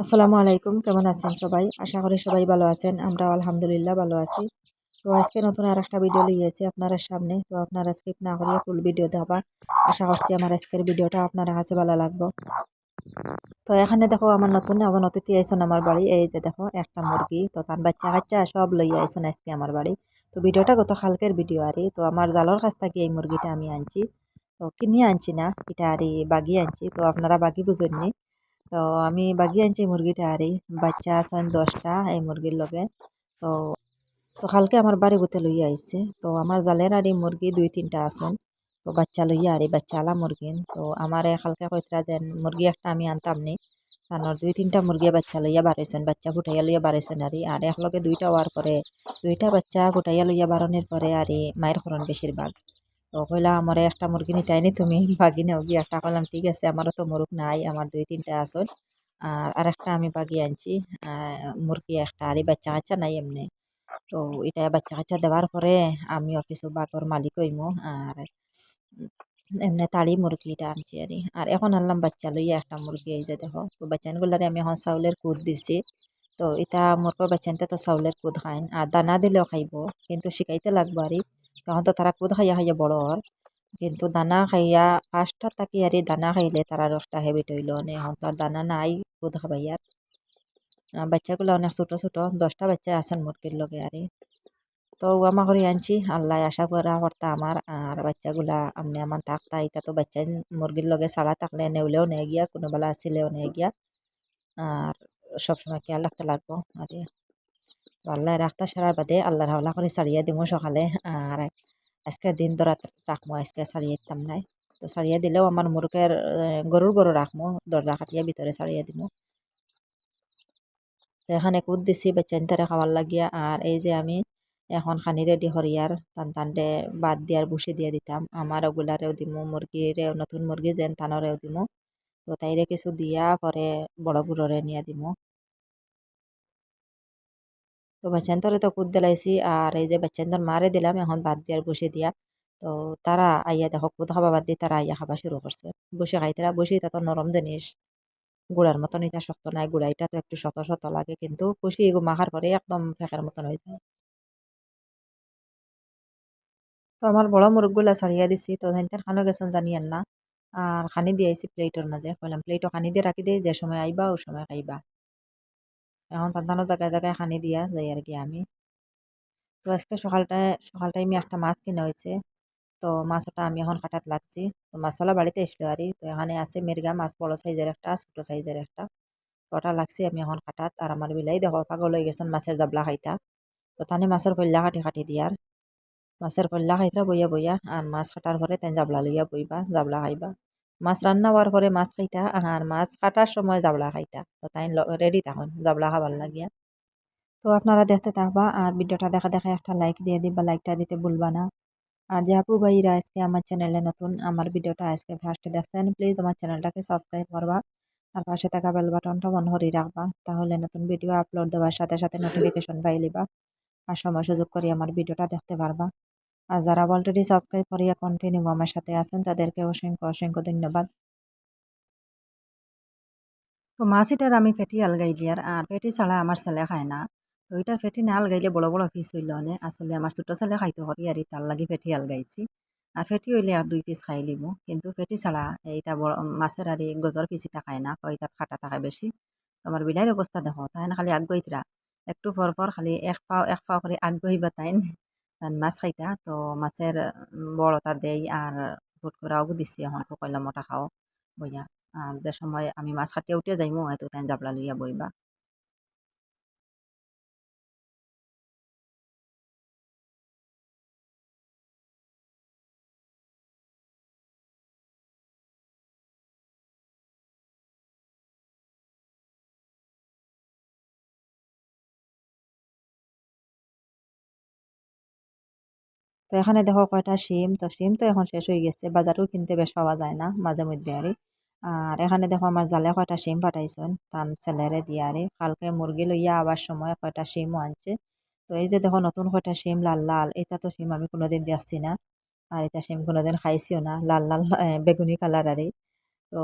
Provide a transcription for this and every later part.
আসসালামু আলাইকুম, কেমন আছেন সবাই? আশা করি সবাই ভালো আছেন আমরা আলহামদুলিল্লাহ ভালো আছি। তো আজকে নতুন আর একটা ভিডিও লিয়েছি আপনার সামনে। তো আপনারা স্কিপ না করিয়ে ফুল ভিডিও দেখাবা। আশা করছি আমার আজকের ভিডিওটা আপনার কাছে ভালো লাগবো। তো এখানে দেখো আমার নতুন এখন অতিথি আইসন আমার বাড়ি। এই যে দেখো, একটা মুরগি। তো তার বাচ্চা কাচ্চা সব লইয়া আইসন আজকে আমার বাড়ি। তো ভিডিওটা গত কালকের ভিডিও আরই তো আমার জালর কাছ থেকে এই মুরগিটা আমি আনছি। তো কিনিয়ে আনছি না, এটা আরই বাগিয়ে আনছি। তো আপনারা বাগি বুঝেননি। তো আমি বাগি আনছি মুরগিটা আরই বাচ্চা আছেন দশটা, এই মুরগির লগে। তো তো কালকে আমার বাড়ি গুতে লইয়া আইছে। তো আমার জালের আরই মুরগি দুই তিনটা আছেন তো বাচ্চা লইয়া আরই বাচ্চা আলা মুরগিন তো আমার কালকে কইতরা যেন মুরগি একটা আমি আনতাম নি। তানোর দুই তিনটা মুরগি বাচ্চা লইয়া বাড়াইছেন বাচ্চা ফুটাইয়া লইয়া বাড়াইছেন আরই আর। একলগে দুইটা হওয়ার পরে, দুইটা বাচ্চা ফুটাইয়া লইয়া বাড়ানোর পরে আরই মায়ের খরণ বেশিরভাগ। তো কইলা, আমার একটা মুরগি নিতে আইনি, তুমি বাগি নাও গিয়ে। একটা কইলাম, ঠিক আছে, আমারও তো মুরগ নাই, আমার দুই তিনটা আসল। আর আরেকটা আমি বাগি আনছি। মুরগি একটা আর বাচ্চা কাচ্চা নাই এমনি। তো এটা বাচ্চা কাচ্চা দেওয়ার পরে আমিও কিছু বাঘর মালিক হইমু, আর এমনি তাড়ি মুরগিটা আনছি আর আর এখন আনলাম বাচ্চা লইয়া একটা মুরগি, এই যে দেখো, তো বাচ্চানগুলারে আমি এখন চাউলের কুদ দিছি। তো এটা মোরগ বাচ্চানতে তো চাউলের কুদ খাইন, আর দানা দিলেও খাইব, কিন্তু শিখাইতে লাগবো আর তখন তো তারা কুদ খাইয়া খাইয়া বড় হর কিন্তু দানা খাইয়া ফার্স্টটা তাকি আর দানা খাইলে তারা একটা হেবিট হইল নে এখন তো আর দানা নাই কুদ খাবাইয়ার বাচ্চাগুলো অনেক ছোটো ছোটো দশটা বাচ্চা আছেন মুরগির লগে আর তো আমা করে আনছি আল্লাহ আশা করা কর্তা আমার আর বাচ্চাগুলা আমনে আমার থাকতা এটা তো বাচ্চা মুরগির লগে ছাড়া থাকলে নেউলেও নেই গিয়া কোনো বেলা আসিলেও নেই গিয়া আর সবসময় খেয়াল রাখতে লাগবো আর আল্লাহ রাখতা সারার বাদে আল্লাহর হাওলা করে ছাড়িয়ে দিব সকালে। আর আজকের দিন ধরা রাখব আজকে ছাড়িয়ে দিতাম নাই। তো ছাড়িয়ে দিলেও আমার মুরগের গরুর গরু রাখব দরজা কাটিয়ে ভিতরে ছাড়িয়ে দিব তো এখানে কুদ দিছি বেচাইনতারে খাওয়ার লাগিয়া। আর এই যে আমি এখন খানি রেডি হরিয়ার, টান টানটে বাদ দিয়ার বসে দিয়ে দিতাম। আমার ওগুলারেও দিমু মুরগিরে নতুন মুরগি যেন তানরেও দিমু। তো তাইরে কিছু দিয়া পরে বড় বুড়োরে নিয়ে দিমু। তো বাচ্চান্তরে তো কুদ দিলাইছি আর এই যে বাচ্চান্তর মারে দিলাম এখন বাদ দিয়ার বসে দিয়া তো তারা আইয়া দেখো কুদ খাবা বাদ দিয়ে তারা আইয়া খাবা শুরু করছে বসে খাইতারা বসে তা তো নরম জিনিস গুড়ার মতন এটা শক্ত নাই গুড়াইটা তো একটু শত শত লাগে কিন্তু খুশি মাখার পরে একদম ফেঁকের মতন হয়ে যায় তো আমার বড় মুরগগুলা ছাড়িয়া দিছি তো ধানটার খানো গেছেন জানিয়েন না আর খানি দিয়েছি প্লেটের মাঝে কইলাম প্লেটও খানি দিয়ে রাখি দিই যে সময় আইবা ও সময় খাইবা এখন তান্তানো জায়গায় জায়গায় খানি দিয়া যাই আর কি আমি। তো আজকে সকালটায় সকাল টাইমে একটা মাছ কিনা হয়েছে তো মাছটা আমি এখন কাটাত লাগছি। তো মাছওয়ালা বাড়িতে এসলো আর তো এখানে আছে মির্গা মাছ, বড় সাইজের একটা, ছোটো সাইজের একটা। তো ওটা লাগছে আমি এখন কাটাত আর আমার বিলাই দেখো, পাগল হয়ে গেছেন মাছের জাবলা খাইতা। তো তানে মাছের কল্লা কাটি কাটি দিয়ার মাছের কল্লা খাইতরা বইয়া বইয়া। আর মাছ কাটার পরে তেন জাবলা লইয়া বইবা, জাবলা খাইবা। মাছ রান্না হওয়ার পরে মাছ খাইতা আর মাছ কাটার সময় জাবলা খাইতা। তো তাই রেডি তখন, জাবলা খাবার লাগিয়া। তো আপনারা দেখতে থাকবা, আর ভিডিওটা দেখা দেখা একটা লাইক দিয়ে দিবা লাইকটা দিতে ভুলবা না। আর যে আপু ভাইরা আজকে আমার চ্যানেলে নতুন, আমার ভিডিওটা আজকে ফার্স্টে দেখছেন প্লিজ আমার চ্যানেলটাকে সাবস্ক্রাইব করবা। আর পাশে থাকা বেল বাটনটা বন্ধ করে রাখবা, তাহলে নতুন ভিডিও আপলোড দেওয়ার সাথে সাথে নোটিফিকেশন পাই লিবা। আর সময় সুযোগ করে আমার ভিডিওটা দেখতে পারবা। আর যারা অলরেডি সাবস্ক্রাইব করিয়া কন্টিনিউ আমার সাথে আছেন, তাদেরকে অসংখ্য অসংখ্য ধন্যবাদ। তো মাছিটার আমি ফেটি আলগাই দিয়ার, আর ফেটি ছাড়া আমার ছেলে খায় না। তো এটা ফেটি না আলগাইলে বড় বড় পিস হইল অনে আসলে আমার ছোটো ছেলে খাইতে করি আর তার লাগি ফেটি আলগাইছি। আর ফেটি হইলে আর দুই পিস খাই লিব। কিন্তু ফেটি ছাড়া এইটা বড় মাছের আর গজর পিস খায় না কয় তাত খাটা থাকে বেশি। আমার বিলাইর অবস্থা দেখো তাই খালি আগ্রহিতরা একটু পর পর খালি এক পাও এক পাও করে আগ্রহিবা তাইন। মাছ খাইতা। তো মাছের বড়টা দেই আর ভোট করাও দিছি এখন কইলা মোটা খাও বইয়া। যে সময় আমি মাছ কাটিয়া উঠে যাইমু হয়তো তাই জাবলা লইয়া বইবা। তো এখানে দেখো কয়টা শিম তো শিম তো এখন শেষ হয়ে গেছে, বাজারেও কিনতে বেশ পাওয়া যায় না মাঝে মধ্যে আরে। আর এখানে দেখো আমার জালে কয়টা শিম পাঠাইছেন, তার ছেলেরে দিয়ে আরে। কালকে মুরগি লইয়া আবার সময় কয়টা শিমও আনছে। তো এই যে দেখো নতুন কয়টা শিম লাল লাল, এটা তো শিম আমি কোনোদিন দেখছি না। আর এটা শিম কোনোদিন খাইছিও না, লাল লাল বেগুনি কালার আরে। তো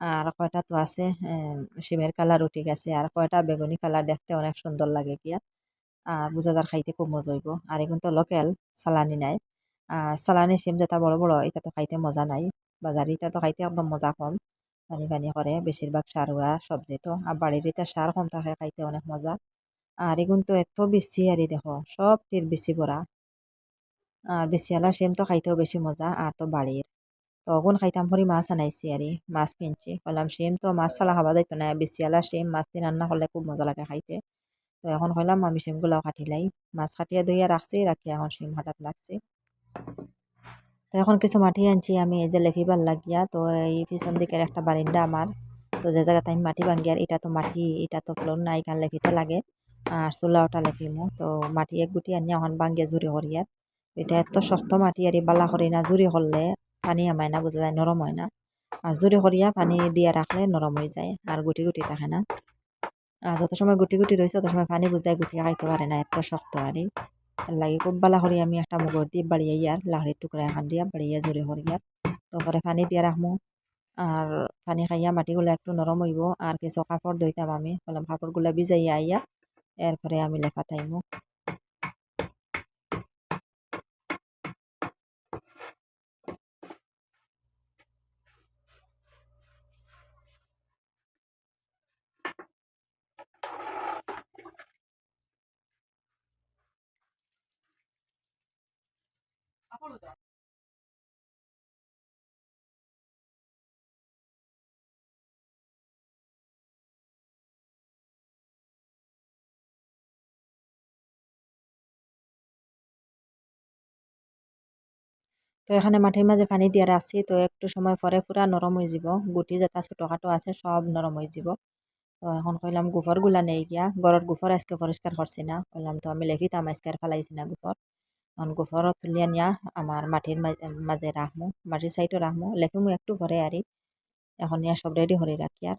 আর কয়টা তো আছে শিমের কালার উঠে গেছে। আর কয়টা বেগুনি কালার দেখতে অনেক সুন্দর লাগে গিয়া। আর বুঝাদার খাইতে খুব মজা হইব। আর এখন তো লোকেল সালানি নাই। সালানি শিম যেটা বড় বড়, এটা তো খাইতে মজা নাই। বাজারি এটা তো খাইতে একদম মজা কম। পানি পানি করে, বেশিরভাগ সার হওয়া সবজি তো আর বাড়ির এটা সার কম থাকে খাইতে অনেক মজা। আর এগুন তো এত বেশি আরই দেখো, সব তীর বেশি ভরা। আর বেশিওয়ালা সেম তো খাইতেও বেশি মজা, আর তো বাড়ির। তো ওগুন খাইতাম পরি মাছ আনাইছি, আর মাছ কিনছি। বললাম সেম তো মাছ ছাড়া খাওয়া যাইতো না। বেশিওয়ালা সেম মাছ দিয়ে রান্না করলে খুব মজা লাগে খাইতে। তো এখন হইলাম আমি সেমগুলাও কাটিলাই মাছ কাটিয়া ধুইয়া রাখছি, রাখিয়া এখন সেম হাটাত লাগছি। তো এখন কিছু মাটি আনছি, আমি এই যে লেফিবার লাগিয়া, তো এই পিছন দিকের একটা বারিন্দা আমার। তো যে জায়গাতে আমি মাটি ভাঙ্গি, আর এটা তো মাটি, এটা তো ফ্লোর নাই এখান লেফিতে লাগে। আর চুলা ওটা লেফিমু তো মাটি এক গুটি আনি এখন ভাঙ্গে জুড়ি করিয়ার এটা এত শক্ত মাটি, আর বালা করি না, জুড়ি করলে পানি আমায় না, বোঝা যায়, নরম হয় না। আর জুড়ি করিয়া পানি দিয়ে রাখলে নরম হয়ে যায়, আর গুটি গুটি থাকে না। আর যত সময় গুটি গুটি রয়েছে তত সময় পানি বুঝায় গুটি খাইতে পারে না, এত শক্ত আরে লাগে খুব বালা করি আমি একটা মুগর দিয়ে বাড়িয়ে ইয়ার লাহড়ির টুকরা এখান দিয়া বাড়িয়ে জোরে হরি আর তারপরে পানি দিয়ে রাখমু আর পানি খাইয়া মাটিগুলো একটু নরম হইব আর কিছু কাপড় ধুইতাম আমি। বললাম কাপড়গুলো ভিজাইয়া আইয়া এরপরে আমি লেখা থাইমু তো এখানে মাটির মাঝে পানি দিয়ে রাখছি, তো একটু সময় পরে পুরা নরম হয়ে যাব। গুটি যেটা ছোটোখাটো আছে, সব নরম হয়ে যাব। তো এখন কইলামগুলা নেই গিয়া। গড়ের গুফর আজকে পরিষ্কার করছি না। কইলাম তো আমি লেখিতাম আজকে আর ফেলাইছি না গুফর এখন গুফর তুলিয়া নিয়া আমার মাটির মাঝে রাখমু মাটির সাইডে রাখমু লেখিমু একটু পরে আরি এখন ইয়া সব রেডি করে রাখি আর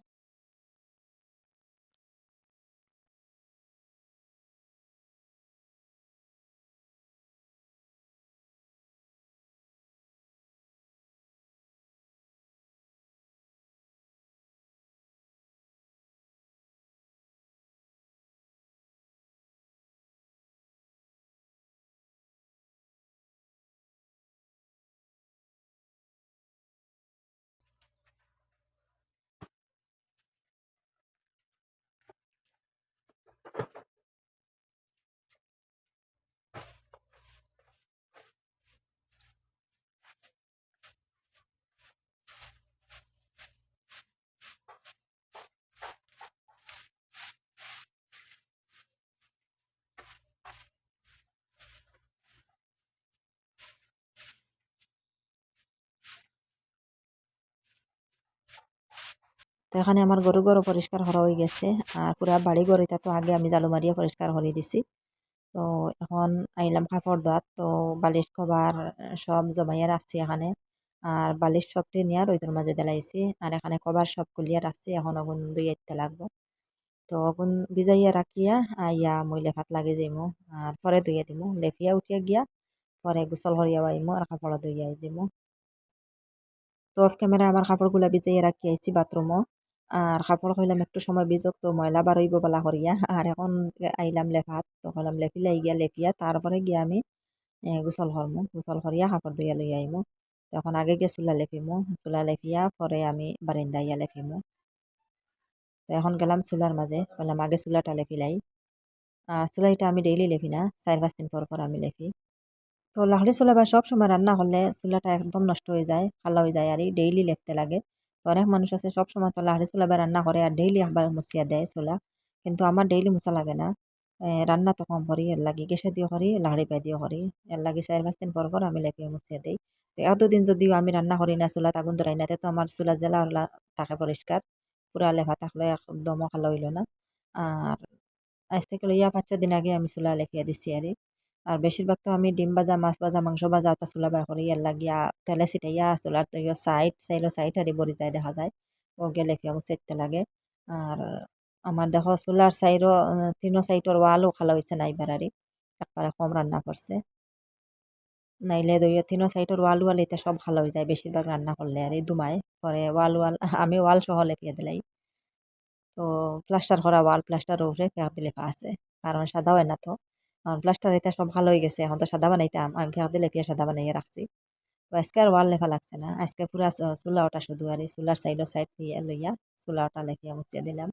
তো এখানে আমার গরু গরু পরিষ্কার করা হয়ে গেছে। আর পুরা বাড়ি ঘর এটা তো আগে আমি জালু মারিয়া পরিষ্কার করে দিছি। তো এখন আইলাম কাপড় দাঁত তো বালিশ, কভার সব জমাইয়া রাখছি এখানে। আর বালিশ সবটি নিয়ে রইদের মাঝে দেলাইছি আর এখানে কভার সব খুলিয়া রাখছি, এখন ওগুন দুইতে লাগবো। তো ওগুন ভিজাইয়া রাখিয়া আইয়া মই লেফাত লাগি যাইমু। আর পরে ধুইয়া দিমু। লেফিয়া উঠিয়া গিয়া পরে গোসল করিয়া আইমু আর কাপড় ধুইয়া যাইমু তো অফ ক্যামেরা আমার কাপড়গুলা ভিজাইয়া রাখি আইছি বাথরুমও। আর কাপড় কইলাম একটু সময় ভিজক তো ময়লা বারইব বলা করিয়া আর এখন আইলাম লেফাত তো কইলাম লেফিলাই গিয়া লেফিয়া তারপরে গিয়া আমি গোসল করমু গোসল করিয়া কাপড় ধুইয়া লই আইমু তখন আগে গিয়ে চুলা লেফিমু চুলা লেফিয়া পরে আমি বারিন্দা ইয়া লেফিমু তো এখন গেলাম চুলার মাঝে বললাম আগে চুলাটা লেফিলাই চুলাইটা আমি ডেইলি লেফি না চার পাঁচ দিন পর পর আমি লেফি তো লাহড়ি চুলা বা সব সময় রান্না হলে চুলাটা একদম নষ্ট হয়ে যায়, খালা হয়ে যায় আর ডেইলি লেফতে লাগে। অনেক মানুষ আছে সব সময় তো লাহড়ি চুলা বা রান্না করে আর ডেইলি একবার মুছিয়া দেয় চুলা কিন্তু আমার ডেইলি মুছা লাগে না। রান্না তো কম করি, এর লাগি গ্যাসে দিও করি লাহড়ি পাই দিও করি। এর লাগি চার পাঁচ দিন পর পর আমি লেপিয়ে মুছিয়া দিই। তো এতদিন যদিও আমি রান্না করি না চুলাত আগুন ধরাই না তো আমার চুলা জ্বালা থাকে পরিষ্কার। পুরা লেফা থাকলে একদমও খালো হইল না। আর আজ থেকে লইয়া পাঁচ দিন আগে আমি চুলা লেপিয়া দিছি আর। আর বেশিরভাগ তো আমি ডিম ভাজা, মাছ ভাজা, মাংস ভাজা ওটা চুলা বা করি। ইয়ার লাগিয়া তেলে ছিটাইয়া চুলার তো সাইড চাইলো সাইড হারি বরি যায় দেখা যায়। ও গেলে ফিয়া মুচাইতে লাগে। আর আমার দেখো চুলার সাইডও তিনো সাইডর ওয়ালও খালা হয়েছে না এবার একবারে কম রান্না করছে। নাইলে দইয় তিনো সাইডের ওয়াল ওয়াল এটা সব ভালো হয়ে যায় বেশিরভাগ রান্না করলে আর এই দুমায়। পরে ওয়াল ওয়াল, আমি ওয়াল সহ লেপিয়ে দিলাই। তো প্লাস্টার করা ওয়াল প্লাস্টার উপরে ফেঁক দিলে আছে। কারণ সাদা হয় না তো। প্লাস্টার এটা সব ভালো হয়ে গেছে। এখন তো সাদা বানাইতাম। আমি ফেঁক দিলে ফিয়া সাদা বানাইয়ে রাখছি। আজকে আর ওয়াল লেখা লাগছে না। আজকে পুরা চুলা ওটা শুধু আর চুলার সাইডও সাইড লইয়া চুলা ওটা লেখিয়া মুছিয়ে দিলাম।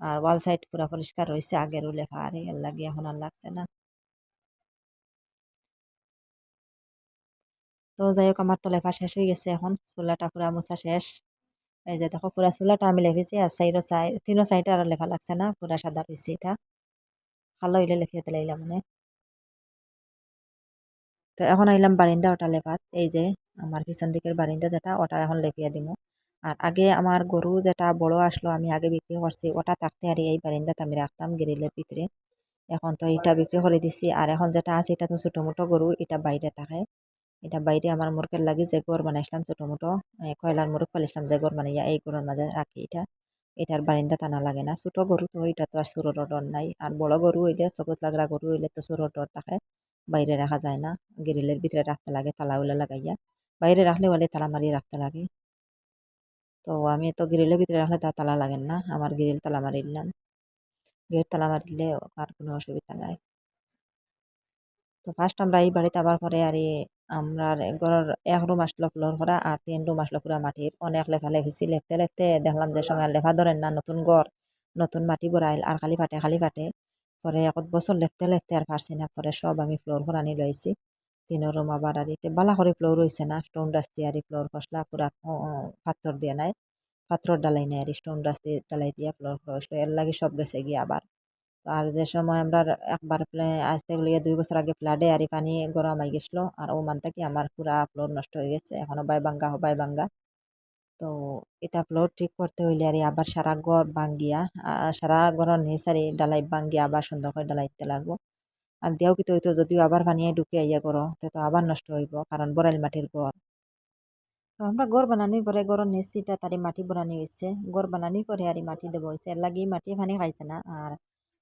আর ওয়াল সাইড পুরা পরিষ্কার হয়েছে আগেরও লেখা আর এর লাগে এখন আর লাগছে না। তো যাই হোক, আমার তো লেখা শেষ হয়ে গেছে এখন। চুলাটা পুরা মোছা শেষ। এই যে দেখো, পুরা চুলাটা আমি লেখেছি আর সাইডও সাইড তিনও সাইডে আর লেখা লাগছে না। পুরা সাদা রয়েছে এটা। ভালো হইলে লেখিয়ে দিলাইলাম মানে। তো এখন আইলাম বারিন্দা ওটা লেপাত এই যে আমার পিছন দিকের বারিন্দা যেটা, ওটা এখন লেপিয়ে দিব আর আগে আমার গরু যেটা বড় আসলো, আমি আগে বিক্রি করছি, ওটা থাকতে আর এই বারিন্দাতে আমি রাখতাম গ্রিলের ভিতরে। এখন তো এটা বিক্রি করে দিছি, আর এখন যেটা আছে, এটা তো ছোটো মোটো গরু, এটা বাইরে থাকে। এটা বাইরে আমার মুরগের লাগে যে গড় বানাইছিলাম ছোটো মোটো কয়লার মুরগ পালিছিলাম যে গড় বানাইয়া এই গড়ের মাঝে রাখি এটা। এটার বারিন্দা টানা লাগে না। ছোটো গরু তো এটা তো আর সুরোর ডর নাই। আর বড় গরু হইলে, চকুত লাগরা গরু হইলে তো সুরোর ডর থাকে। বাইরে রাখা যায় না। গ্রিলের ভিতরে রাখতে লাগে তালা উলা লাগাইয়া। বাইরে রাখলে বলে তালা মারিয়ে রাখতে লাগে। তো আমি তো গ্রিলের ভিতরে রাখলে তা তালা লাগেন না। আমার গ্রিল তালা মারি দিলাম গেট তালা মারিলে আর কোনো অসুবিধা নাই। তো ফার্স্ট আমরা এই বাড়িতে আবার পরে আর আমরা ঘরের এক রুম আসলো ফ্লোর করা আর তিন রুম আসলো পুরা মাটির। অনেক লেখা লেখেছি লেখতে লেখতে দেখলাম যে সময় লেখা ধরেন না নতুন ঘর, নতুন মাটি বড়াইল আর খালি ফাটে খালি ফাটে। পরে এক বছর লেখতে লেখতে আর পারছি না, পরে সব আমি ফ্লোর আনি লইছি। তিন রুম আবার আর ইতে বালা করে ফ্লোর হয়েছে না, স্টোন দিয়ে আর ফ্লোর ফসলা পুরা পাথর দিয়ে নাই। পাথর ডালাই নাই আর স্টোন দিয়ে ডালাই দিয়া ফ্লোর ফসলো এর লাগে সব গেছে গিয়ে আবার। আর যে সময় আমরা একবার আসতে গেলে দুই বছর আগে ফ্লাডে আর পানি গরম আই গেছিল, আর ও মান থেকে আমার পুরা ফ্লোর নষ্ট হয়ে গেছে এখনও বাই বাঙ্গা হবাই বাঙ্গা তো এটা ফ্লোর ঠিক করতে হইলে আর আবার সারা ঘর ভাঙ্গিয়া সারা ঘরের নিচারি ডালাই ভাঙ্গিয়া আবার সুন্দর করে ডালাইতে লাগবো। আর দেও কিন্তু হইতো যদিও আবার পানিয়ে ঢুকে আইয়া করো, তো আবার নষ্ট হইব, কারণ বরাইল মাটির ঘর। তো আমরা গড় বানানি পরে গড়ের নেচিটা তারি মাটি বানানি হয়েছে গড় বানানি পরে আর মাটি দেবো হয়েছে এর লাগি মাটি পানি খাইছে না, আর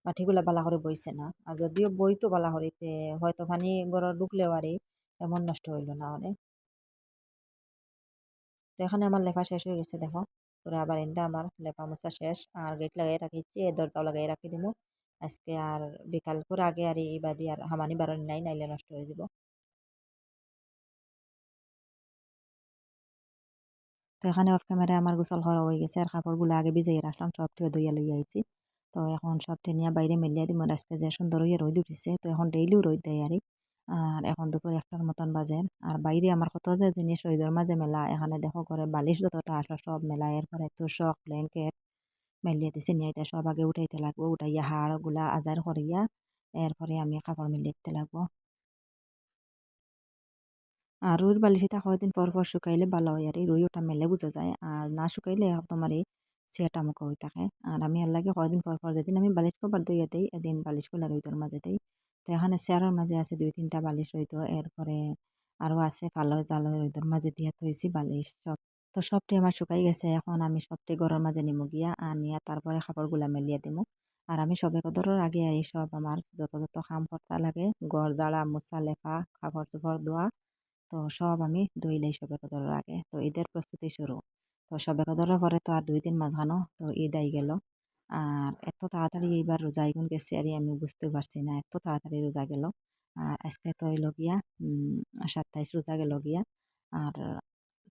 মাটিগুলা বালা করে বইছে না। আর যদিও বইতো বালা করিতে, হয়তো পানি গড় ঢুকলেও আর, এমন নষ্ট হইল না অনেক তো এখানে আমার লেখা শেষ হয়ে গেছে, দেখো। পুরা আবার এনদা আমার লেপা মোছা শেষ। আর গেট লাগাই রাখিছি এ দরজাও লাগাই রাখি দিব আজকে আর বিকাল করে আগে আর এই বাদি আর হামানি বারণ নাই, নাইলে নষ্ট হয়ে যাব। তো এখানে অফ ক্যামেরায় আমার গোসল করা হয়ে গেছে, আর কাপড়গুলো আগে ভিজাই রাখলাম সব থেকে দইয়া লইয়া আইছি। তো এখন সব টেনিয়া বাইরে মেলিয়া দিব আজকে যে সুন্দর হইয়া রোদ উঠেছে, তো এখন ডেইলিও রোদ দেয় আর। আর এখন দুপুর একটার মতন বাজে। আর বাইরে আমার কত যে জিনিস রোদের মাঝে মেলা, এখানে দেখো করে বালিশ যতটা, আসলো সব মেলা। এরপরে তোষক ব্ল্যাঙ্কেট মেলিয়ে দিছে, নিয়ে সব আগে উঠাইতে লাগবো। উঠাইয়া হাড়গুলা আজার করিয়া, এরপরে আমি কাপড় মেলিয়ে দিতে লাগবো। আর রুইর বালিশিটা কয়েকদিন পর পর শুকাইলে ভালো হয় আর। রুই ওটা মেলে বোঝা যায়। আর না শুকাইলে তোমার এই সেটা মুখ হয়ে থাকে। আর আমি আর লাগে কয়েকদিন পর পর যেদিন আমি বালিশ কবার দইয়া দিই, এদিন বালিশগুলা রইতর মাঝে দিই। তো এখানে চেয়ারের মাঝে আছে দুই তিনটা বালিশ রইতো। এরপরে আরও আছে পালো জালো রইতর মাঝে দিয়া থইছি বালিশ সব। তো সবটি আমার শুকাই গেছে। এখন আমি সবটি ঘরের মাঝে নিমু গিয়া আনিয়া তারপরে কাপড়গুলা মেলিয়ে দিমু। আর আমি সবে কদরের আগে এই সব আমার যত যত কাম করতে লাগে, ঘর জাড়া মোচা লেখা কাপড় চোপড় ধোয়া, তো সব আমি ধুইলেই সবে কদরের আগে। তো ঈদের প্রস্তুতি শুরু। তো সবে কদরের পরে তো আর দুই দিন মাঝখানো তো ঈদ আই গেল। আর এত তাড়াতাড়ি এইবার রোজা এগুন গেছে আর আমি বুঝতে পারছি না, এত তাড়াতাড়ি রোজা গেল। আর আজকে তো হইল গিয়া সাতাইশ রোজা গেল গিয়া আর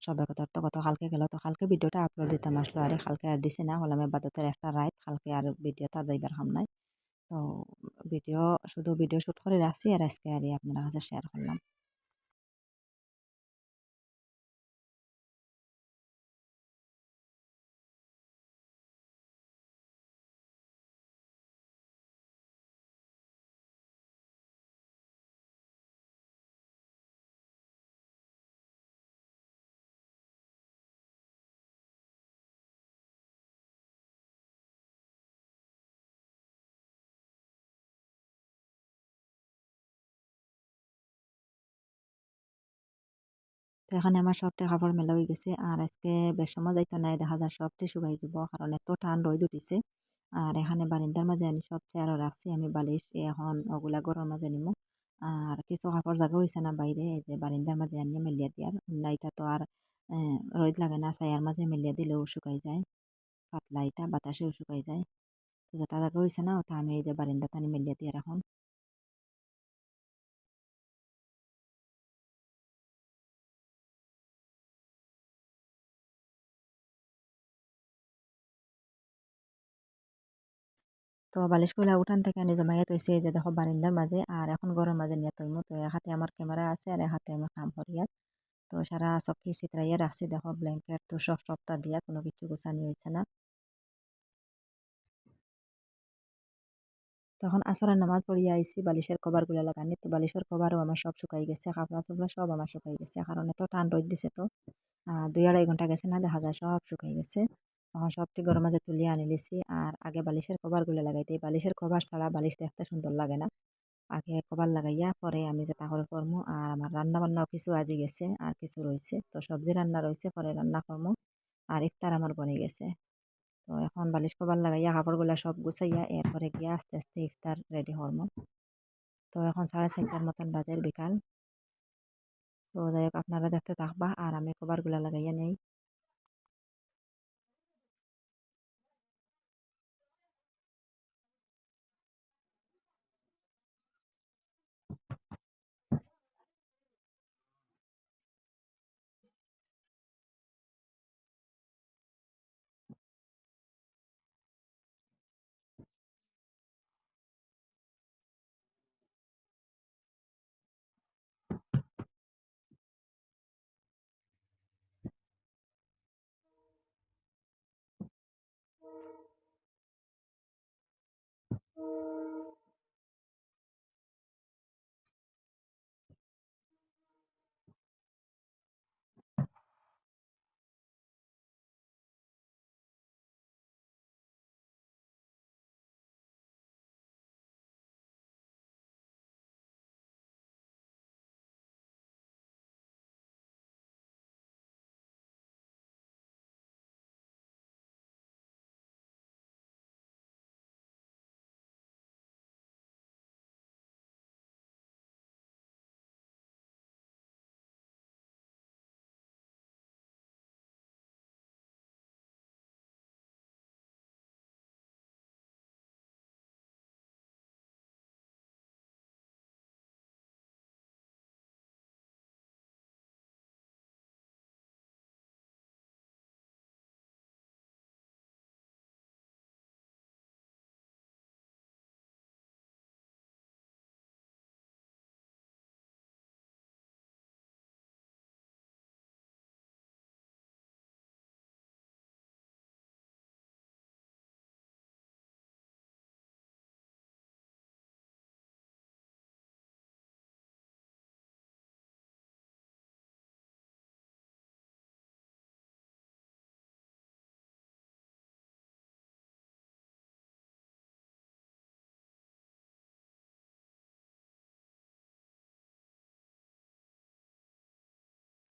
সবে কদর তো কত কালকে গেল, তো কালকে ভিডিওটা আপলোড দিতাম আসলো আর কালকে আর দিছে না হলাম বাদতের একটা রাত কালকে আর ভিডিও তা যাইবার হাম নাই। তো ভিডিও শুধু ভিডিও শ্যুট করে রাখছি আর আজকে আর আপনার কাছে শেয়ার করলাম এখানে আমার সবটা কাপড় মেলা হয়ে গেছে। আর আজকে বেশ সময় যাইতে নাই, দেখা যায় সবটাই শুকাই যাব। কারণ এত টান রোদ উঠিছে। আর এখানে বারিন্দার মাঝে আমি সব চেয়ারও রাখছি, আমি বালিশ এখন ওগুলা গরমের মাঝে নিমু। আর কিছু কাপড় জাগা হয়েছে না বাইরে, এই যে বারিন্দার মাঝে আনিয়ে মেলিয়া দিয়ার। নাইতা তো আর রোদ লাগে না, ছায়ার মাঝে মেলিয়া দিলেও শুকাই যায়। পাতলা ইটা, বাতাসেও শুকাই যায়। তো যেটা জাগা হয়েছে না, ওটা আমি এই যে বারিন্দা টানি মেলিয়া দিয়ে রাখুন তো বালিশগুলা উঠান থেকে আনি জমাইয়া তৈছে যে দেখো বারিন্দার মাঝে, আর এখন ঘরের মাঝে নিয়ে তৈমু তো এক হাতে আমার ক্যামেরা আছে আর এক হাতে আমি কাম করিয়া তো সারা চকি চিত্রাইয়া রাখছি দেখো ব্ল্যাঙ্কেট তো সব সপ্তাহ দিয়া কোনো কিছু গোছানি হয়েছে না। তখন আসরের নামাজ পড়িয়া আইসি বালিশের কভারগুলো লাগানি। তো বালিশের কভারও আমার সব শুকাই গেছে, কাপড়া চোপড়া সব আমার শুকাই গেছে। কারণ এত টান রোদ দিছে তো। দুই আড়াই ঘণ্টা গেছে না, দেখা যায় সব শুকাই গেছে। তখন সবটি গরম মাঝে তুলিয়ে আনি লিছি। আর আগে বালিশের কভারগুলো লাগাইতে বালিশের কভার ছাড়া বালিশ দেখতে সুন্দর লাগে না। আগে কভার লাগাইয়া পরে আমি যেটা করে করব আর আমার রান্না বান্নাও কিছু আজি গেছে, আর কিছু রয়েছে তো সবজি রান্না রয়েছে পরে রান্না করব আর ইফতার আমার বনে গেছে। তো এখন বালিশ কভার লাগাইয়া, কাপড়গুলা সব গুছাইয়া, এরপরে গিয়া আস্তে আস্তে ইফতার রেডি হরমো তো এখন সাড়ে চারটার মতন বাজার বিকাল। তো যাই হোক, আপনারা দেখতে থাকবা, আর আমি কভারগুলা লাগাইয়া নেই।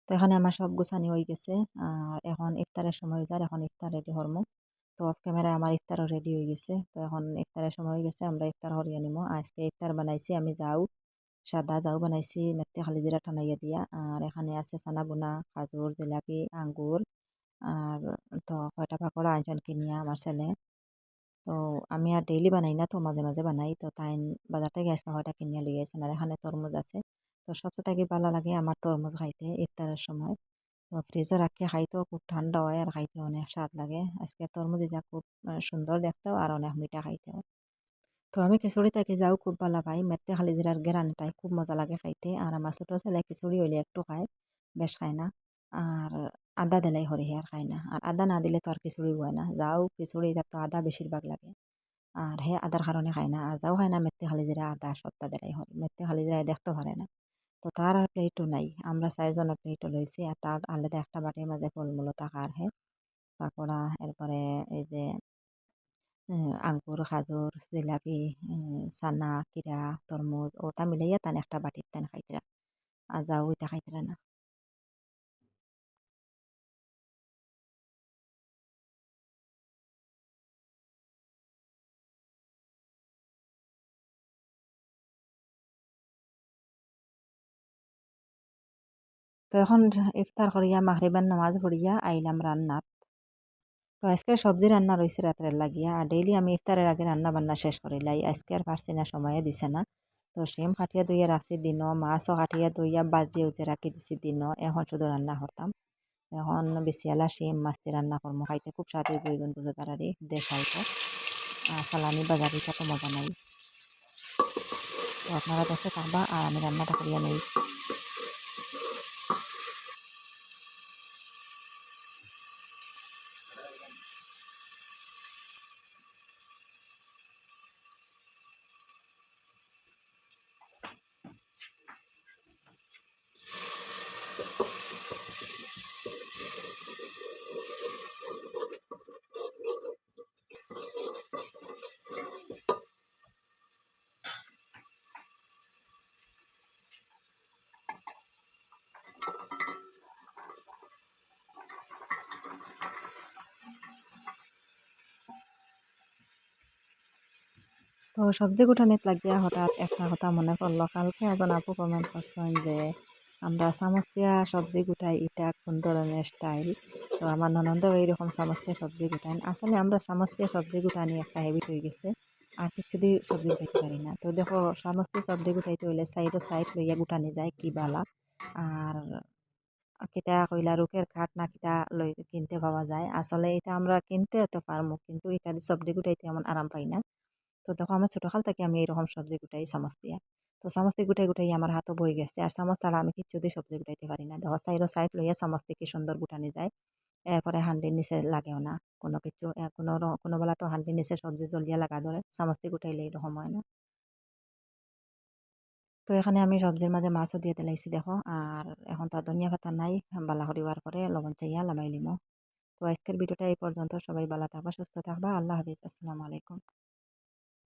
তো এখানে আমার সব গোছানি হয়ে গেছে। আর এখন ইফতারের সময় যার এখন ইফতার রেডি হরমো। তো অফ ক্যামেরায় আমার ইফতারও রেডি হয়ে গেছে। তো এখন ইফতারের সময় হয়ে গেছে, আমরা ইফতার হরিয়ে নিমো। আজকে ইফতার বানাইছি আমি যাও, সাদা যাও বানাইছি, মেথি খালি জিরা টানাইয়া দিয়া। আর এখানে আছে সানা বোনা খাজুর, জিলাপি, আঙ্গুর। আর তো কয়টা পাকোড়া আনছেন কিনিয়া আমার ছেলে। তো আমি আর ডেইলি বানাই না, তো মাঝে মাঝে বানাই। তো তাই বাজার থেকে আজকে কয়টা কিনিয়া লিয়ে গেছেন আর এখানে তরমুজ আছে। তো সবচেয়ে থেকে ভালো লাগে আমার তরমুজ খাইতে ইফতারের সময়। তো ফ্রিজে রাখি, খাইতেও খুব ঠান্ডা হয় আর খাইতে অনেক স্বাদ লাগে। আজকে তরমুজ যা খুব সুন্দর দেখতেও আর অনেক মিঠা খাইতেও। তো আমি খিচুড়ি থেকে যাও খুব ভালো পাই। মেতে খালি জিরার গেরানটাই খুব মজা লাগে খাইতে। আর আমার ছোটো ছেলে খিচুড়ি হইলে একটু খায়, বেশ খায় না। আর আদা দিলাই হরিহে আর খায় না। আর আদা না দিলে তো আর খিচুড়ি হয় না। যাও খিচুড়ি, তার তো আদা বেশিরভাগ লাগে। আর হে আদার কারণে খায় না। আর যাও খায় না মেতে খালি জিরা, আদা সপ্তাহ দিলাই হরি। মেতে খালি জিরা দেখতে পারে না। তো তার আর প্লেটও নাই। আমরা চারজনের প্লেটও লইছি আর তার আলাদা একটা বাটির মাঝে ফলমূল থাকার হে। পাকোড়া, এরপরে এই যে আঙ্গুর, খাজুর, জিলাপি সানা কিরা, তরমুজ, ওটা মিলাইয়া তান একটা বাটির তান খাইতরা। আর যাও ওইটা খাইতরা না। তো এখন ইফতার করিয়া মাহরিবান নামাজ পড়িয়া আইলাম রান্নাত তো আজকে সবজি রান্না রয়েছে রাত্রের লাগিয়া, আর ডেইলি আমি ইফতারের আগে রান্না বান্না শেষ করিলাই আজকে আর পারছি না, সময়ে দিছে না। তো সেম কাটিয়া দইয়া রাখছি দিন, মাছও কাটিয়া দইয়া বাজিয়ে উজে রাখি দিছি দিন, এখন শুধু রান্না করতাম। এখন বিসিয়ালা, শিম মাছটি রান্না করব খাইতে খুব স্বাদ হইব ইগুন বুঝে তারারি দেখাই তো সালানি বাজারিটা তো মজা নাই। তো আপনারা দেখে থাকবা আর আমি রান্নাটা করিয়া নেই। তো সবজি গুটানিত লাগিয়া হঠাৎ একটা কথা মনে পড়ল। কালকে একজন আপু কমেন্ট করছেন যে, আমরা সামস্তিয়া সবজি গুটাই এটা কোন ধরনের স্টাইল তো আমার ননন্দও এইরকম সামস্তিয়া সবজি গুটান আসলে আমরা সামস্তিয়া সবজি গুটানি একটা হ্যাবিট হয়ে গেছে, আর কিছু দিয়ে সবজি গুটাইতে পারি না। তো দেখো সামস্তিয়া সবজি গুটাইতে হইলে সাইডও সাইড লইয়া গুটানি যায় কি বালা। আর কিতা কইলা রুখের খাট না কিতা লই কিনতে পাওয়া যায়। আসলে এটা আমরা কিনতে তো পারমু, কিন্তু এটা সবজি গুটাইতে এমন আরাম পাই না। তো দেখো আমার ছোটো খাল থেকে আমি এরকম সবজি গুটাই চামচ দিয়া, তো দিয়ে গুটাই গুটাই আমার হাতও বই গেছে। আর চামচ ছাড়া আমি কিচ্ছু দিয়ে সবজি গুটাইতে পারি না। দেখো সাইডও সাইড লইয়া চামচ কি সুন্দর গুটানি যায়। এরপরে হান্ডির নিচে লাগেও না কোনো কিছু। কোনো কোনো বেলা তো হান্ডির নিচে সবজি জলিয়া লাগা ধরে চামচ দিয়ে গুটাইলে এরকম হয় না। তো এখানে আমি সবজির মাঝে মাছও দিয়ে দিলাইছি দেখো। আর এখন তো ধনিয়া পাতা নাই, বালা করিবার পরে লবণ চাইয়া লামাই লিমো। তো আজকের ভিডিওটা এই পর্যন্ত। সবাই ভালো থাকবা, সুস্থ থাকবা। আল্লাহ হাফিজ। আসসালামু আলাইকুম।